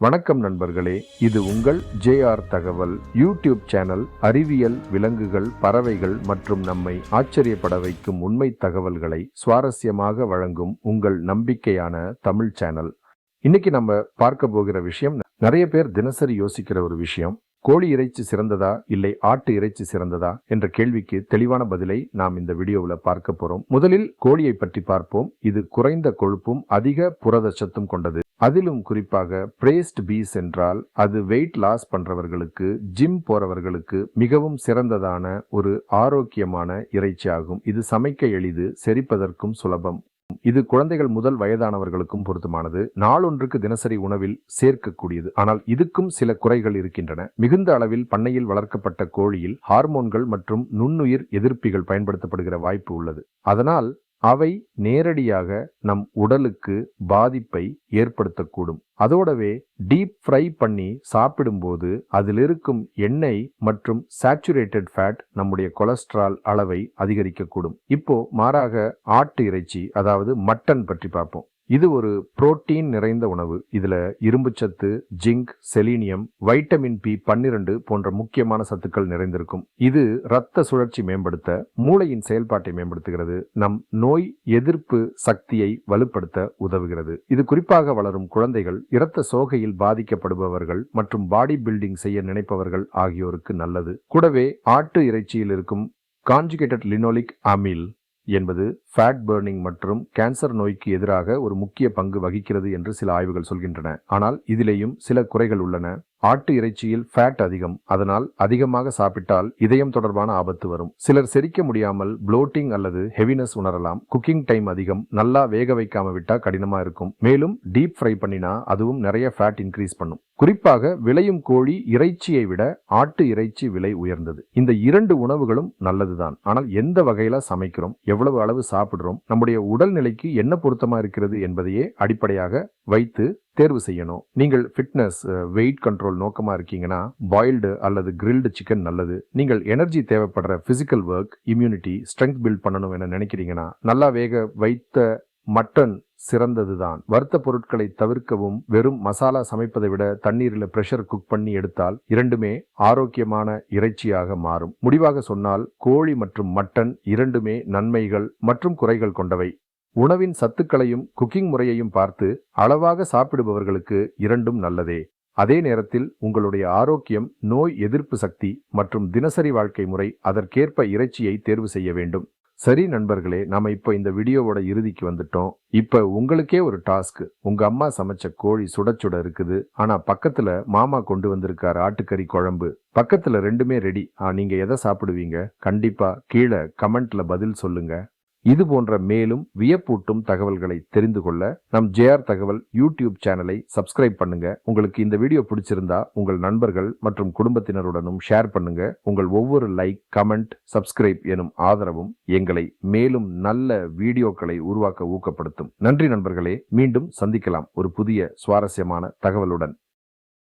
வணக்கம் நண்பர்களே இது உங்கள் ஜேஆர் தகவல் யூடியூப் சேனல் அறிவியல் விலங்குகள் பறவைகள் மற்றும் நம்மை ஆச்சரியப்பட வைக்கும் உண்மை தகவல்களை சுவாரஸ்யமாக வழங்கும் உங்கள் நம்பிக்கையான தமிழ் சேனல். இன்னைக்கு நம்ம பார்க்க போகிற விஷயம் நிறைய பேர் தினசரி யோசிக்கிற ஒரு விஷயம் கோழி இறைச்சி சிறந்ததா இல்லை ஆட்டு இறைச்சி சிறந்ததா என்ற கேள்விக்கு தெளிவான பதிலை நாம் இந்த வீடியோவில் பார்க்க போறோம். முதலில் கோழியை பற்றி பார்ப்போம். இது குறைந்த கொழுப்பும் அதிக புரதச்சத்தும் கொண்டது. அதிலும் குறிப்பாக பிரேஸ்ட் பீஸ் என்றால் அது வெயிட் லாஸ் பண்றவர்களுக்கு ஜிம் போறவர்களுக்கு மிகவும் சிறந்ததான ஒரு ஆரோக்கியமான இறைச்சி ஆகும் இது சமைக்க எளிது செரிப்பதற்கும் சுலபம். இது குழந்தைகள் முதல் வயதானவர்களுக்கும் பொருத்தமானது. நாளொன்றுக்கு தினசரி உணவில் சேர்க்கக்கூடியது. ஆனால் இதுக்கும் சில குறைகள் இருக்கின்றன. மிகுந்த அளவில் பண்ணையில் வளர்க்கப்பட்ட கோழியில் ஹார்மோன்கள் மற்றும் நுண்ணுயிர் எதிர்ப்பிகள் பயன்படுத்தப்படுகிற வாய்ப்பு உள்ளது. அதனால் அவை நேரடியாக நம் உடலுக்கு பாதிப்பை ஏற்படுத்தக்கூடும். அதோடவே டீப் ஃப்ரை பண்ணி சாப்பிடும்போது அதில் இருக்கும் எண்ணெய் மற்றும் சாச்சுரேட்டட் ஃபேட் நம்முடைய கொலஸ்ட்ரால் அளவை அதிகரிக்கக்கூடும். இப்போ மாறாக ஆட்டு இறைச்சி அதாவது மட்டன் பற்றி பார்ப்போம். இது ஒரு புரோட்டீன் நிறைந்த உணவு. இதில் இரும்புச்சத்து ஜிங்க் செலீனியம் வைட்டமின் பி பன்னிரண்டு போன்ற முக்கியமான சத்துக்கள் நிறைந்திருக்கும். இது இரத்த சுழற்சி மேம்படுத்த மூளையின் செயல்பாட்டை மேம்படுத்துகிறது நம் நோய் எதிர்ப்பு சக்தியை வலுப்படுத்த உதவுகிறது. இது குறிப்பாக வளரும் குழந்தைகள் இரத்த சோகையில் பாதிக்கப்படுபவர்கள் மற்றும் பாடி பில்டிங் செய்ய நினைப்பவர்கள் ஆகியோருக்கு நல்லது. கூடவே ஆட்டு இறைச்சியில் இருக்கும் கான்ஜுகேட்டட் லினோலிக் அமில் என்பது ஃபேட் பேர்னிங் மற்றும் கேன்சர் நோய்க்கு எதிராக ஒரு முக்கிய பங்கு வகிக்கிறது என்று சில ஆய்வுகள் சொல்கின்றன. ஆனால் இதிலேயும் சில குறைகள் உள்ளன. ஆட்டு இறைச்சியில் ஃபேட் அதிகம். அதனால் அதிகமாக சாப்பிட்டால் இதயம் தொடர்பான ஆபத்து வரும். சிலர் செரிக்க முடியாமல் ப்ளோட்டிங் அல்லது ஹெவினஸ் உணரலாம். குக்கிங் டைம் அதிகம். நல்லா வேக வைக்காம விட்டா கடினமா இருக்கும். மேலும் டீப் ஃப்ரை பண்ணினா அதுவும் நிறைய ஃபேட் இன்க்ரீஸ் பண்ணும். குறிப்பாக விளையும் கோழி இறைச்சியை விட ஆட்டு இறைச்சி விலை உயர்ந்தது. இந்த இரண்டு உணவுகளும் நல்லதுதான். ஆனால் எந்த வகையில சமைக்கிறோம்? எவ்வளவு அளவு சாப்பிடுறோம்? நம்முடைய உடல்நிலைக்கு என்ன பொருத்தமா இருக்கிறது என்பதையே அடிப்படையாக வைத்து தேர்வு செய்யணும். நீங்கள் ஃபிட்னஸ் வெயிட் கண்ட்ரோல் நோக்கமாக இருக்கீங்கன்னா பாயில்டு அல்லது கிரில்டு சிக்கன் நல்லது. நீங்கள் எனர்ஜி தேவைப்படுற physical work immunity strength build பண்ணணும் என நினைக்கிறீங்கன்னா நல்லா வேக வைத்த மட்டன் சிறந்ததுதான். வறுத்த பொருட்களை தவிர்க்கவும் வெறும் மசாலா சமைப்பதை விட தண்ணீரில் பிரஷர் குக் பண்ணி எடுத்தால் இரண்டுமே ஆரோக்கியமான இறைச்சியாக மாறும். முடிவாக சொன்னால் கோழி மற்றும் மட்டன் இரண்டுமே நன்மைகள் மற்றும் குறைகள் கொண்டவை. உணவின் சத்துக்களையும் குக்கிங் முறையையும் பார்த்து அளவாக சாப்பிடுபவர்களுக்கு இரண்டும் நல்லதே. அதே நேரத்தில் உங்களுடைய ஆரோக்கியம் நோய் எதிர்ப்பு சக்தி மற்றும் தினசரி வாழ்க்கை முறை அதற்கேற்ப இறைச்சியை தேர்வு செய்ய வேண்டும். சரி நண்பர்களே நம்ம இப்போ இந்த வீடியோவோட இறுதிக்கு வந்துட்டோம். இப்போ உங்களுக்கே ஒரு டாஸ்க் உங்க அம்மா சமைச்ச கோழி சுட சுட இருக்குது. ஆனா பக்கத்துல மாமா கொண்டு வந்திருக்கார் ஆட்டுக்கறி குழம்பு. பக்கத்துல ரெண்டுமே ரெடி நீங்க எதை சாப்பிடுவீங்க? கண்டிப்பா கீழே கமெண்ட்ல பதில் சொல்லுங்க. இது போன்ற மேலும் வியப்பூட்டும் தகவல்களை தெரிந்து கொள்ள நம் ஜேஆர் தகவல் யூடியூப் சேனலை சப்ஸ்கிரைப் பண்ணுங்க. உங்களுக்கு இந்த வீடியோ பிடிச்சிருந்தா உங்கள் நண்பர்கள் மற்றும் குடும்பத்தினருடனும் ஷேர் பண்ணுங்க. உங்கள் ஒவ்வொரு லைக் கமெண்ட் சப்ஸ்கிரைப் எனும் ஆதரவும் எங்களை மேலும் நல்ல வீடியோக்களை உருவாக்க ஊக்கப்படுத்தும். நன்றி நண்பர்களே மீண்டும் சந்திக்கலாம் ஒரு புதிய சுவாரஸ்யமான தகவலுடன்.